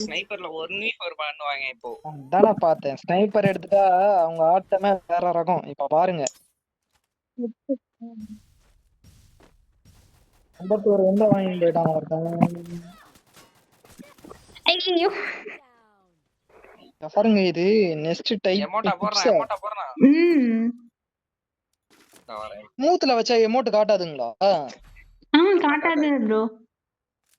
ஸ்னைப்பர்ல one week ஒரு பண்ணுவாங்க இப்போ. அதானே பார்த்தேன். ஸ்னைப்பர் எடுத்துட்டா அவங்க ஆட்டமே வேற ரகம். இப்ப பாருங்க. ஐம்பத்தோரு எந்த வாங்கிட்டு போயிட்டான் ஒருத்தன். ஐயோ பாருங்க இது. நெக்ஸ்ட் டைப் எமோட்டா போடுறான் எமோட்டா வரேன். மூத்துல வச்சா எமோட் காட்டாதுங்களா? ஆ காட்டாது ப்ரோ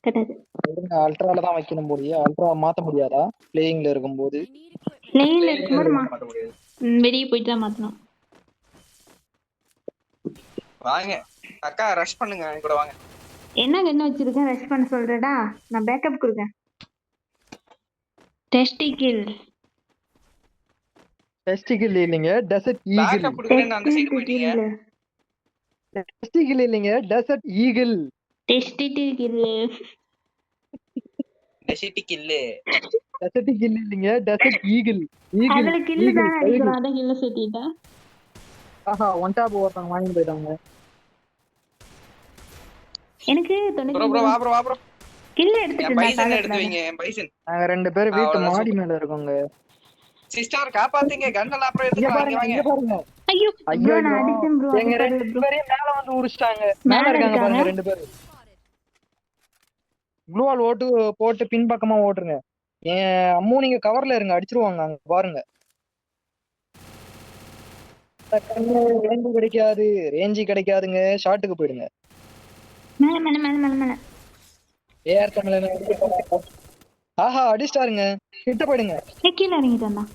அல்ட்ரால தான் வைக்கணும் போலியே அல்ட்ரா மாத்த முடியாதா? பிளேயிங்ல இருக்கும்போது. லைன்ல இருக்கும்போது மா- மாட்ட முடியாது. வெளியே போயிட்டு தான் மாத்தணும். வாங்க. அக்கா ரஷ் பண்ணுங்க என் கூட வாங்க. என்ன என்ன வச்சிருக்கேன்? ரெஸ்ட் பண்ண சொல்றடா நான் பேக்கப் கொடுக்கேன். டெஸ்டிகில் டெஸ்டிகில் இல்லைங்க டெசர்ட் ஈகிள் பேக்கப் கொடுக்குறேன்னு அந்த சைடு போயிட்டீங்க டெஸ்டிகில் இல்லைங்க டெசர்ட் ஈகிள் டெஸ்டிகில் டெசிட்டி கில்லு டெசர்ட் இல்லைங்க டெசர்ட் ஈகிள். ஈகிள் அதுல கில்லு தான் அடிக்கிறோம். அதான் கில்ல சேர்த்திட்டேன் ஆஹா ஒன் டாப் ஒருத்தவங்க வாங்கி போயிட்டாங்க எனக்கு ப்ரோ ப்ரோ வா ப்ரோ வா ப்ரோ. கில்ல என் எடுத்துட்டு பைசன் எடுத்து வைங்க என் பைசன். நாங்க ரெண்டு பேரும் வீட்டு மாடி மேல இருக்கோங்க. சிஸ்டர் காப்பாத்துங்க. கண்ணெல்லாம் அப்புறம் பாருங்க வாங்க இங்க பாருங்க. ஐயோ ஐயோ நான் அடிச்சேன் ப்ரோ. எங்க ரெண்டு பேரையும் மேல வந்து உரிச்சிட்டாங்க மேல இருக்காங்க பாருங்க இருக்காங்க. ரெண்டு பேரும் ப்ளூ வால் ஓட்டு போட்டு பின்பக்கமா ஓட்டுருங்க. என் அம்மு நீங்க கவர்ல இருங்க. அடிச்சிருவாங்க அங்க பாருங்க. ரேஞ்சு கிடைக்காது. ரேஞ்சு கிடைக்காதுங்க. ஷாட்டுக்கு போயிடுங்க. மேல மேல மேல மேல மேல. ஏஆர் தமிழன் ஆஹா அடிச்சிட்டாருங்க. கிட்ட போயிடுங்க. கீழே இறங்கிட்டு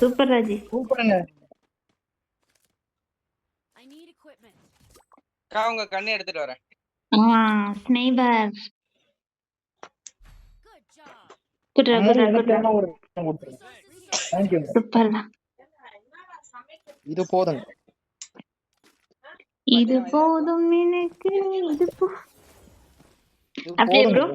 சூப்பர் ராஜி. கூப்பிடுங்க. I need equipment. அக்கா உங்க கண்ணை எடுத்துட்டு வரேன். ஆ ஸ்னைபர் இது போதுங்க. இது போதும் எனக்கு இது போ அப்படியே போதும்.